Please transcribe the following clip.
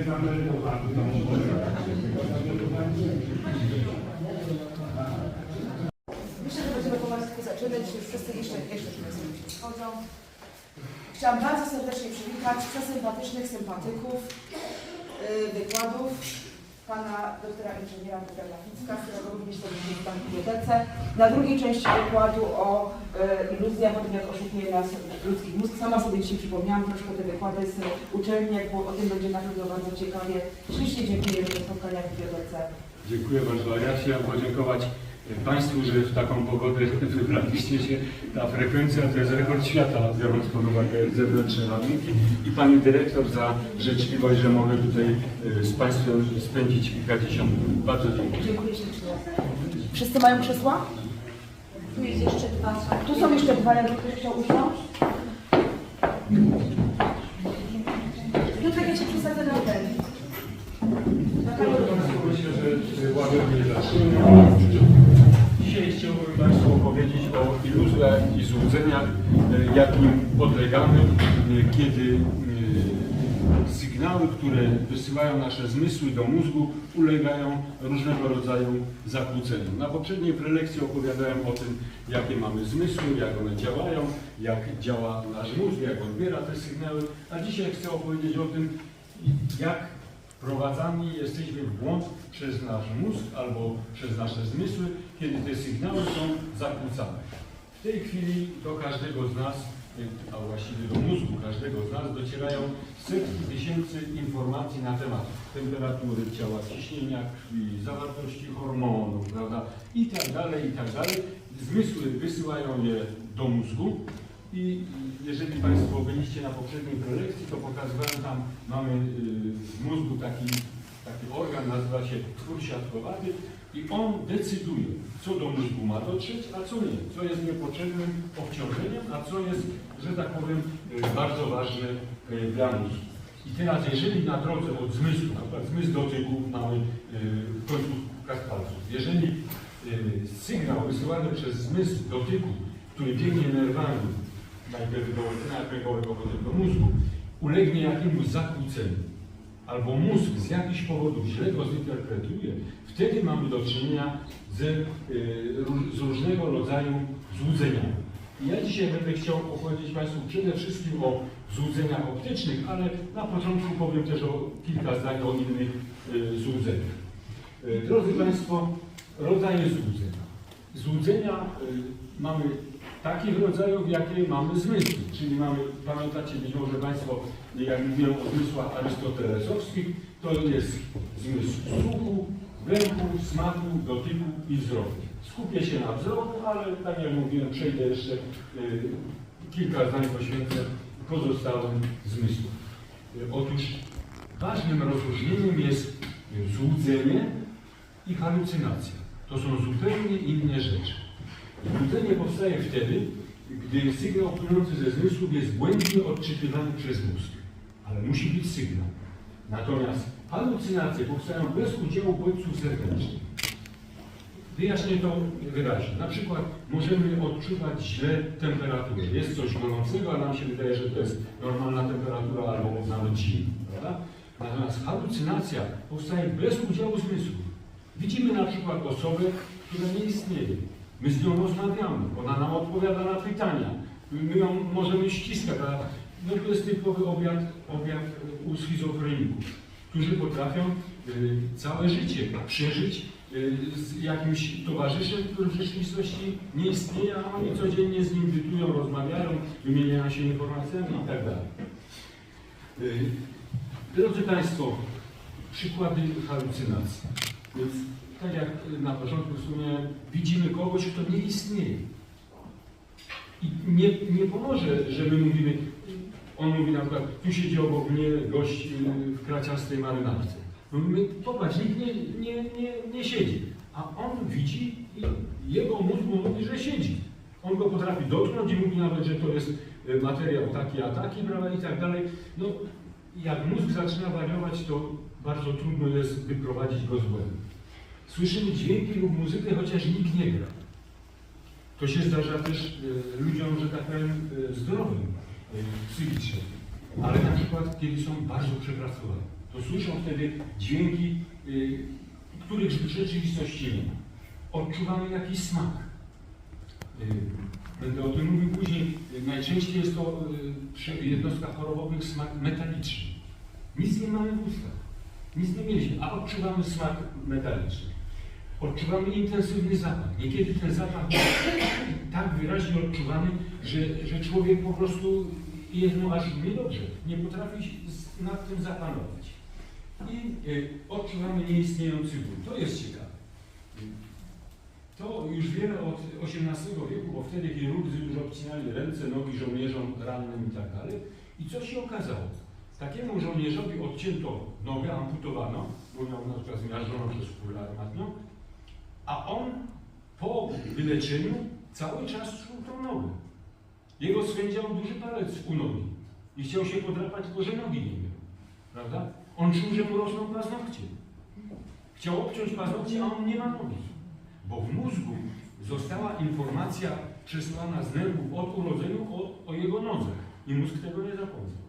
zameldowany. Myślę, że będziemy powolutku zaczynać, już wszyscy jeszcze, jeszcze schodzą. Chciałam bardzo serdecznie przywitać przesympatycznych sympatyków yy, wykładów pana doktora inżyniera Piotra Lachnicka, którego również witam w bibliotece. Na drugiej części wykładu o yy, iluzjach, o tym jak oszukuje nas ludzki mózg. Sama sobie dzisiaj przypomniałam troszkę te wykłady z uczelni, było, o tym będzie na pewno bardzo ciekawie. Ślicznie dziękuję za spotkania w bibliotece. Dziękuję bardzo. Ja chciałem podziękować Państwu, że w taką pogodę wybraliście się. Ta frekwencja to jest rekord świata, biorąc pod uwagę zewnętrzne warunki. I Pani Dyrektor za życzliwość, że mogę tutaj e, z Państwem spędzić kilkadziesiąt minut. Bardzo dziękuję. Dziękuję ślicznie. Wszyscy mają krzesła? Tu jest jeszcze dwa są. Tu są jeszcze dwa, jakby ktoś chciał usiąść. Piotrek, ja się przesadzę na ten. Na. Myślę, że łagodnie zaczniemy. Dzisiaj chciałbym Państwu opowiedzieć o iluzjach i złudzeniach, e, jakim podlegamy, e, kiedy e, sygnały, które wysyłają nasze zmysły do mózgu, ulegają różnego rodzaju zakłóceniom. Na poprzedniej prelekcji opowiadałem o tym, jakie mamy zmysły, jak one działają, jak działa nasz mózg, jak odbiera te sygnały, a dzisiaj chcę opowiedzieć o tym, jak wprowadzani jesteśmy w błąd przez nasz mózg albo przez nasze zmysły, kiedy te sygnały są zakłócane. W tej chwili do każdego z nas, a właściwie do mózgu każdego z nas docierają setki tysięcy informacji na temat temperatury ciała, ciśnienia krwi, zawartości hormonów, prawda, i tak dalej, i tak dalej. Zmysły wysyłają je do mózgu i jeżeli Państwo byliście na poprzedniej prelekcji, to pokazywałem tam, mamy y, w mózgu taki, taki organ, nazywa się twór siatkowaty i on decyduje, co do mózgu ma dotrzeć, a co nie, co jest niepotrzebnym obciążeniem, a co jest, że tak powiem, y, bardzo ważne y, dla mózgu. I teraz, jeżeli na drodze od zmysłu, na przykład zmysł dotyku mamy y, w końcówkach palców, jeżeli y, sygnał wysyłany przez zmysł dotyku, który biegnie nerwami, najpierw do rdzenia kręgowego, potem do mózgu, ulegnie jakiemuś zakłóceniu, albo mózg z jakichś powodów źle go zinterpretuje, wtedy mamy do czynienia z, y, z różnego rodzaju złudzeniami. I ja dzisiaj będę chciał opowiedzieć Państwu przede wszystkim o złudzeniach optycznych, ale na początku powiem też o kilka zdań o innych y, złudzeniach. Y, Drodzy Państwo, rodzaje złudzenia. Złudzenia mamy takich rodzajów, jakie mamy zmysły. Czyli mamy, pamiętacie być może Państwo, jak mówiłem o zmysłach arystotelesowskich, to jest zmysł słuchu, węchu, smaku, dotyku i wzroku. Skupię się na wzroku, ale tak jak mówiłem, przejdę jeszcze y, kilka zdań poświęcę pozostałym zmysłom. Y, Otóż ważnym rozróżnieniem jest złudzenie i halucynacja. To są zupełnie inne rzeczy. Złudzenie powstaje wtedy, gdy sygnał płynący ze zmysłów jest błędnie odczytywany przez mózg. Ale musi być sygnał. Natomiast halucynacje powstają bez udziału bodźców zewnętrznych. Wyjaśnię to wyraźnie. Na przykład możemy odczuwać źle temperaturę. Jest coś gorącego, a nam się wydaje, że to jest normalna temperatura albo nawet zimno. Prawda? Natomiast halucynacja powstaje bez udziału zmysłów. Widzimy na przykład osobę, która nie istnieje. My z nią rozmawiamy, ona nam odpowiada na pytania. My ją możemy ściskać, a no to jest typowy objaw, objaw u schizofreników, którzy potrafią y, całe życie przeżyć y, z jakimś towarzyszem, który w rzeczywistości nie istnieje, a oni codziennie z nim bytują, rozmawiają, wymieniają się informacjami i tak. Y, Drodzy Państwo, przykłady halucynacji. Więc tak jak na początku wspomniałem, widzimy kogoś, kto nie istnieje. I nie, nie pomoże, że my mówimy, on mówi na przykład, tu siedzi obok mnie gość y, w kraciastej marynarce. No my, popatrz, nikt nie, nie, nie, nie siedzi. A on widzi i jego mózg mówi, że siedzi. On go potrafi dotknąć i mówi nawet, że to jest y, materiał taki, a taki, prawda, i tak dalej. No, jak mózg zaczyna wariować, to bardzo trudno jest wyprowadzić go z błędu. Słyszymy dźwięki lub muzykę, chociaż nikt nie gra. To się zdarza też e, ludziom, że tak powiem, e, zdrowym, e, psychicznie. Ale na przykład, kiedy są bardzo przepracowani. to słyszą wtedy dźwięki, których w rzeczywistości nie ma. Odczuwamy jakiś smak. Będę o tym mówił później. Najczęściej jest to przy jednostkach chorobowych smak metaliczny. Nic nie mamy w ustach. Nic nie mieliśmy, a odczuwamy smak metaliczny. Odczuwamy intensywny zapach. Niekiedy ten zapach tak wyraźnie odczuwany, że, że człowiek po prostu jest mu aż niedobrze. Nie potrafi nad tym zapanować. I y, odczuwamy nieistniejący ból. To jest ciekawe. To już wiele od XVIII wieku, bo wtedy chirurdzy już obcinali ręce, nogi żołnierzom rannym i tak dalej. I co się okazało? Takiemu żołnierzowi odcięto nogę, amputowano, bo miał na przykład zmiażdżoną przez kulę armatnią, a on po wyleczeniu cały czas tą nogę. Jego swędział duży palec u nogi i chciał się podrapać, tylko że nogi nie miał. Prawda? On czuł, że mu rosną paznokcie. Chciał obciąć paznokcie, a on nie ma nogi. Bo w mózgu została informacja przesłana z nerwów od urodzenia o, o jego nodze i mózg tego nie zapomniał.